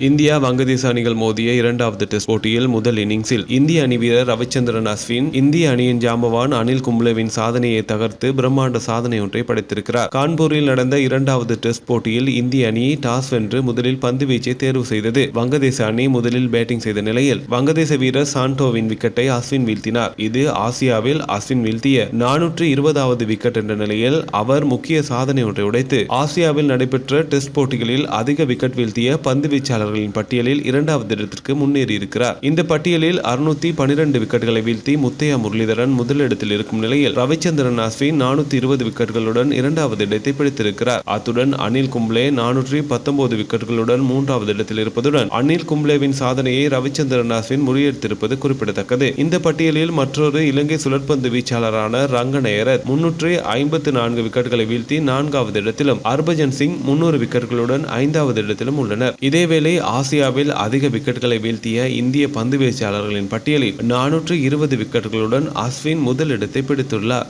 India வங்கதேச அணிகள் மோதிய இரண்டாவது டெஸ்ட் போட்டியில் முதல் இன்னிங்ஸில் இந்திய அணி வீரர் ரவிச்சந்திரன் அஸ்வின் இந்திய அணியின் ஜாம்பவான் அனில் கும்ளேவின் சாதனையை தகர்த்து பிரம்மாண்ட சாதனை ஒன்றை படைத்திருக்கிறார். கான்பூரில் நடந்த இரண்டாவது டெஸ்ட் போட்டியில் இந்திய அணி டாஸ் வென்று முதலில் பந்து வீச்சை தேர்வு செய்தது. வங்கதேச அணி முதலில் பேட்டிங் செய்த நிலையில் வங்கதேச வீரர் சாண்டோவின் விக்கெட்டை அஸ்வின் வீழ்த்தினார். இது ஆசியாவில் அஸ்வின் வீழ்த்திய நானூற்று இருபதாவது விக்கெட் என்ற நிலையில் அவர் முக்கிய சாதனை ஒன்றை உடைத்து ஆசியாவில் நடைபெற்ற டெஸ்ட் போட்டிகளில் அதிக விக்கெட் வீழ்த்திய பந்து வீச்சாளர்களின் பட்டியலில் இரண்டாவது இடத்திற்கு முன்னேறியிருக்கிறார். இந்த பட்டியலில் அறுநூத்தி பனிரெண்டு விக்கெட்டுகளை வீழ்த்தி முத்தையா முரளிதரன் முதலிடத்தில் இருக்கும் நிலையில் ரவிச்சந்திரன் அஸ்வின் நானூத்தி இருபது விக்கெட்டுகளுடன் இரண்டாவது இடத்தை பிடித்திருக்கிறார். அத்துடன் அனில் கும்ளே நானூற்றி பத்தொன்பது விக்கெட்டுகளுடன் மூன்றாவது இடத்தில் இருப்பதுடன் அனில் கும்ளேவின் சாதனையை ரவிச்சந்திரன் அஸ்வின் முறியடித்திருப்பது குறிப்பிடத்தக்கது. இந்த பட்டியலில் மற்றொரு இலங்கை சுழற்பந்து வீச்சாளரான ரங்கநேயரர் முன்னூற்றி ஐம்பத்தி நான்கு விக்கெட்டுகளை வீழ்த்தி நான்காவது இடத்திலும் ஹர்பஜன் சிங் முன்னூறு விக்கெட்டுகளுடன் ஐந்தாவது இடத்திலும் உள்ளனர். இதேவேளை ஆசியாவில் அதிக விக்கெட்டுகளை வீழ்த்திய இந்திய பந்து வீச்சாளர்களின் பட்டியலில் நானூற்று இருபது விக்கெட்டுகளுடன் அஸ்வின் முதலிடத்தை பிடித்துள்ளார்.